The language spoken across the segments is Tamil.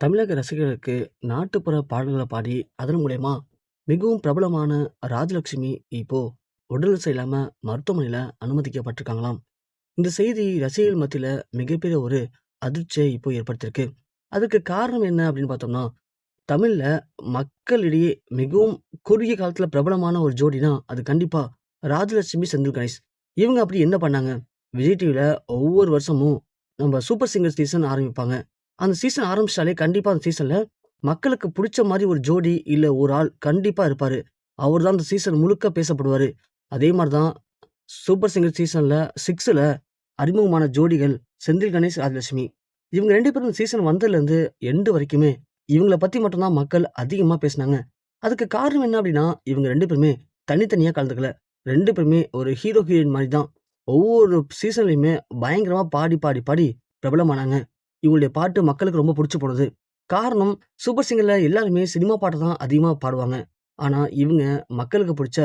தமிழக ரசிகர்களுக்கு நாட்டுப்புற பாடல்களை பாடி, அதன் மூலயமா மிகவும் பிரபலமான ராஜலட்சுமி இப்போ உடல் இல்லாமல் மருத்துவமனையில் அனுமதிக்கப்பட்டிருக்காங்களாம். இந்த செய்தி ரசிகர்கள் மத்தியில் மிகப்பெரிய ஒரு அதிர்ச்சியை இப்போ ஏற்படுத்தியிருக்கு. அதுக்கு காரணம் என்ன அப்படின்னு பார்த்தோம்னா, தமிழில் மக்களிடையே மிகவும் குறுகிய காலத்தில் பிரபலமான ஒரு ஜோடினா, அது கண்டிப்பாக ராஜலட்சுமி, செந்தில் கணேஷ். இவங்க அப்படி என்ன பண்ணாங்க? விஜய் டிவியில் ஒவ்வொரு வருஷமும் நம்ம சூப்பர் சிங்கர் சீசன் ஆரம்பிப்பாங்க. அந்த சீசன் ஆரம்பிச்சாலே கண்டிப்பா அந்த சீசன்ல மக்களுக்கு பிடிச்ச மாதிரி ஒரு ஜோடி, இல்ல ஒரு ஆள் கண்டிப்பா இருப்பாரு. அவர் தான் அந்த சீசன் முழுக்க பேசப்படுவாரு. அதே மாதிரி தான் சூப்பர் சிங்கர் சீசன்ல 6ல அறிமுகமான ஜோடிகள் செந்தில் கணேஷ், ராஜலட்சுமி. இவங்க ரெண்டு பேரும் சீசன் வந்ததுலேருந்து எண்டு வரைக்குமே இவங்கள பற்றி மட்டும்தான் மக்கள் அதிகமாக பேசினாங்க. அதுக்கு காரணம் என்ன அப்படின்னா, இவங்க ரெண்டு பேருமே தனித்தனியாக கலந்துக்கல. ரெண்டு பேருமே ஒரு ஹீரோ, ஹீரோயின் மாதிரி தான். ஒவ்வொரு சீசன்லையுமே பயங்கரமாக பாடி, பாடி, பாடி பிரபலமானாங்க. இவங்களுடைய பாட்டு மக்களுக்கு ரொம்ப பிடிச்சி போனது. காரணம் சூப்பர் சிங்கரில் எல்லாருமே சினிமா பாட்டு தான் அதிகமாக பாடுவாங்க. ஆனால் இவங்க மக்களுக்கு பிடிச்ச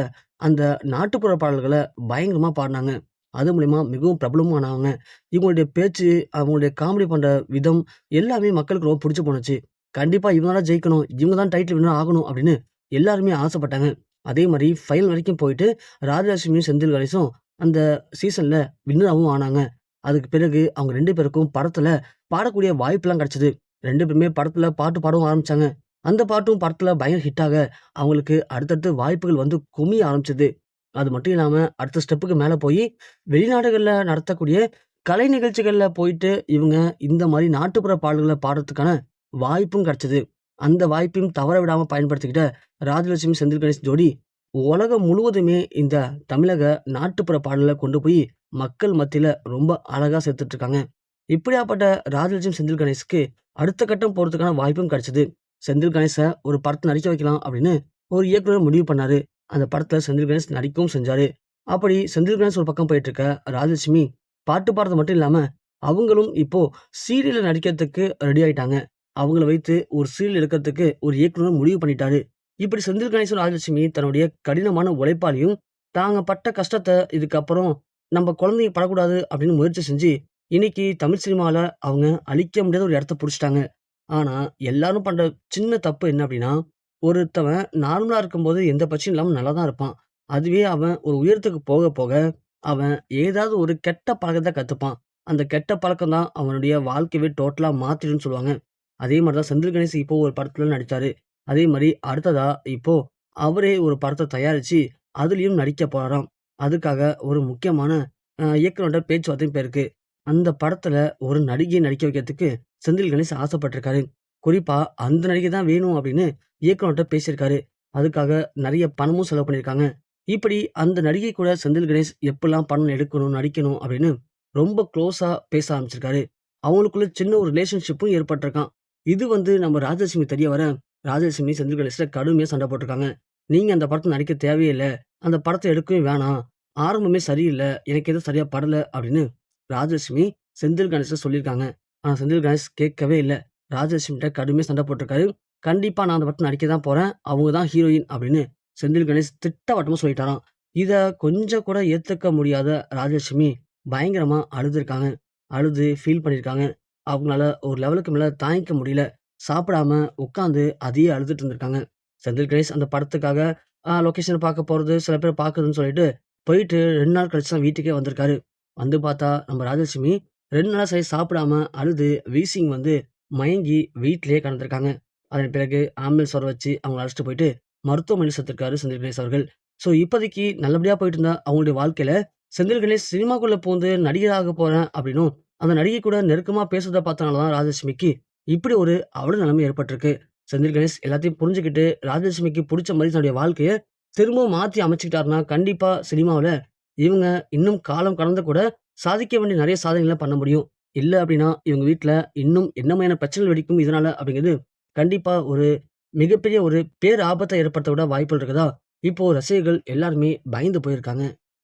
அந்த நாட்டுப்புற பாடல்களை பயங்கரமாக பாடினாங்க அது மூலிமா மிகவும் பிரபலமும் ஆனாங்க. இவங்களுடைய பேச்சு, அவங்களுடைய காமெடி பண்ணுற விதம் எல்லாமே மக்களுக்கு ரொம்ப பிடிச்சி போணுச்சு. கண்டிப்பாக இவங்க தான் ஜெயிக்கணும், இவங்க தான் டைட்டில் வின்னர் ஆகணும் அப்படின்னு எல்லாருமே ஆசைப்பட்டாங்க. அதே மாதிரி ஃபைனல் வரைக்கும் போயிட்டு ராஜலட்சுமியும், செந்தில் கணேசும் அந்த சீசனில் வின்னராகவும் ஆனாங்க. அதுக்கு பிறகு அவங்க ரெண்டு பேருக்கும் படத்தில் பாடக்கூடிய வாய்ப்புலாம் கிடைச்சது. ரெண்டு பேருமே படத்துல பாட்டு பாடவும் ஆரம்பிச்சாங்க. அந்த பாட்டும் படத்துல பயங்கர ஹிட் ஆக, அவங்களுக்கு அடுத்தடுத்து வாய்ப்புகள் வந்து குமிய ஆரம்பிச்சது. அது மட்டும் இல்லாம அடுத்த ஸ்டெப்புக்கு மேல போய் வெளிநாடுகள்ல நடத்தக்கூடிய கலை நிகழ்ச்சிகள்ல போயிட்டு இவங்க இந்த மாதிரி நாட்டுப்புற பாடல்களை பாடுறதுக்கான வாய்ப்பும் கிடைச்சது. அந்த வாய்ப்பையும் தவற விடாம பயன்படுத்திக்கிட்ட ராஜலட்சுமி, செந்தில் கணேஷ் ஜோடி உலகம் முழுவதுமே இந்த தமிழக நாட்டுப்புற பாடல கொண்டு போய் மக்கள் மத்தியில ரொம்ப அழகா சேர்த்துட்டு இருக்காங்க. இப்படியாப்பட்ட ராஜலட்சுமி, செந்தில் கணேஷ்க்கு அடுத்த கட்டம் போகிறதுக்கான வாய்ப்பும் கிடைச்சது. செந்தில் கணேஷை ஒரு படத்தை நடிக்க வைக்கலாம் அப்படின்னு ஒரு இயக்குனர் முடிவு பண்ணாரு. அந்த படத்தில் செந்தில் கணேஷ் நடிக்கவும் செஞ்சாரு. அப்படி செந்தில் கணேஷ் ஒரு பக்கம் போயிட்டு இருக்க, ராஜலட்சுமி பாட்டு பாடுறது மட்டும் இல்லாமல் அவங்களும் இப்போ சீரியலில் நடிக்கிறதுக்கு ரெடி ஆயிட்டாங்க. அவங்கள வைத்து ஒரு சீரியல் எடுக்கிறதுக்கு ஒரு இயக்குனர் முடிவு பண்ணிட்டாரு. இப்படி செந்தில் கணேசன் ராஜலட்சுமி தன்னுடைய கடினமான உழைப்பாலையும் தாங்க பட்ட கஷ்டத்தை இதுக்கப்புறம் நம்ம குழந்தைங்க படக்கூடாது அப்படின்னு முயற்சி செஞ்சு, இன்னைக்கு தமிழ் சினிமாவில் அவங்க அழிக்க முடியாத ஒரு இடத்த பிடிச்சிட்டாங்க ஆனால் எல்லாரும் பண்ணுற சின்ன தப்பு என்ன அப்படின்னா, ஒருத்தவன் நார்மலாக இருக்கும்போது எந்த பிரச்சனையும் இல்லாமல் நல்லா தான் இருப்பான். அதுவே அவன் ஒரு உயரத்துக்கு போக போக, அவன் ஏதாவது ஒரு கெட்ட பழக்கத்தை கற்றுப்பான் அந்த கெட்ட பழக்கம் தான் அவனுடைய வாழ்க்கையவே டோட்டலாக மாற்றிடும்னு சொல்லுவாங்க. அதே மாதிரி தான் செந்தில் கணேஷ் இப்போ ஒரு படத்துல நடித்தார் அதே மாதிரி அடுத்ததா இப்போ அவரே ஒரு படத்தை தயாரித்து அதுலேயும் நடிக்க போகிறான் அதுக்காக ஒரு முக்கியமான இயக்குனர்கிட்ட பேச்சுவார்த்தையும் போயிருக்கு. அந்த படத்துல ஒரு நடிகையை நடிக்க வைக்கிறதுக்கு செந்தில் கணேஷ் ஆசைப்பட்டிருக்காரு. குறிப்பா அந்த நடிகை தான் வேணும் அப்படின்னு இயக்குனர்ட்ட பேசியிருக்காரு. அதுக்காக நிறைய பணமும் செலவு பண்ணியிருக்காங்க. இப்படி அந்த நடிகை கூட செந்தில் கணேஷ் எப்படிலாம் பணம் எடுக்கணும், நடிக்கணும் அப்படின்னு ரொம்ப க்ளோஸாக பேச ஆரம்பிச்சிருக்காரு. அவங்களுக்குள்ள சின்ன ஒரு ரிலேஷன்ஷிப்பும் ஏற்பட்டிருக்கான் இது வந்து நம்ம ராஜலட்சுமி தெரிய வர, ராஜலட்சுமி செந்தில் கணேஷில் கடுமையாக சண்டை போட்டிருக்காங்க நீங்க அந்த படத்தை நடிக்க தேவையில்லை அந்த படத்தை எடுக்கவே வேணாம். ஆரம்பமே சரியில்லை எனக்கு எதுவும் சரியா படல அப்படின்னு ராஜலட்சுமி செந்தில் கணேஷ்ட்ட சொல்லியிருக்காங்க. ஆனா செந்தில் கணேஷ் கேட்கவே இல்லை ராஜலட்சுமிட்ட கடுமையாக சண்டை போட்டிருக்காரு கண்டிப்பா நான் அந்த படத்துல நடிக்க தான் போறேன். அவங்க தான் ஹீரோயின் அப்படின்னு செந்தில் கணேஷ் திட்டவட்டமா சொல்லிட்டாராம். இதை கொஞ்சம் கூட ஏத்துக்க முடியாத ராஜலட்சுமி பயங்கரமா அழுதுருக்காங்க. அழுது ஃபீல் பண்ணியிருக்காங்க. அவங்களால ஒரு லெவலுக்கு மேல தாங்கிக்க முடியல. சாப்பிடாம உட்காந்து அதையே அழுதுட்டு இருந்திருக்காங்க. செந்தில் கணேஷ் அந்த படத்துக்காக லொக்கேஷன் பார்க்க போறது, சில பேர் பார்க்குறதுன்னு சொல்லிட்டு போயிட்டு ரெண்டு நாள் கழிச்சு தான் வீட்டுக்கே வந்திருக்காரு. வந்து பார்த்தா நம்ம ராஜலட்சுமி ரெண்டு நாளாக சரி சாப்பிடாம அழுது வீசிங் வந்து மயங்கி வீட்டிலேயே கடந்திருக்காங்க அதன் பிறகு ஆம்புலன்ஸ் வர வச்சு அவங்கள அழைச்சிட்டு போயிட்டு மருத்துவமனை சேர்த்திருக்காரு செந்தில் கணேஷ் அவர்கள். ஸோ இப்போதைக்கு நல்லபடியாக போயிட்டு இருந்தா அவங்களுடைய வாழ்க்கையில செந்தில் கணேஷ் சினிமாக்குள்ளே போந்து நடிகராக போகிறேன் அப்படின்னும், அந்த நடிகை கூட நெருக்கமாக பேசுறத பார்த்தனால தான் ராஜலட்சுமிக்கு இப்படி ஒரு அவ்வளோ நிலைமை ஏற்பட்டிருக்கு. செந்தில் கணேஷ் எல்லாத்தையும் புரிஞ்சுக்கிட்டு ராஜலட்சுமிக்கு பிடிச்ச மாதிரி தன்னுடைய வாழ்க்கையை திரும்பவும் மாற்றி அமைச்சுக்கிட்டாருன்னா, கண்டிப்பாக சினிமாவில் இவங்க இன்னும் காலம் கடந்து கூட சாதிக்க வேண்டிய நிறைய சாதனைகளை பண்ண முடியும். இல்லை அப்படின்னா இவங்க வீட்டில் இன்னும் என்ன பிரச்சனைகள் வெடிக்கும் இதனால அப்படிங்கிறது கண்டிப்பாக ஒரு மிகப்பெரிய ஒரு பேராபத்த ஏற்படுத்த விட வாய்ப்புகள் இருக்கதா, இப்போ ரசிகர்கள் எல்லாருமே பயந்து போயிருக்காங்க.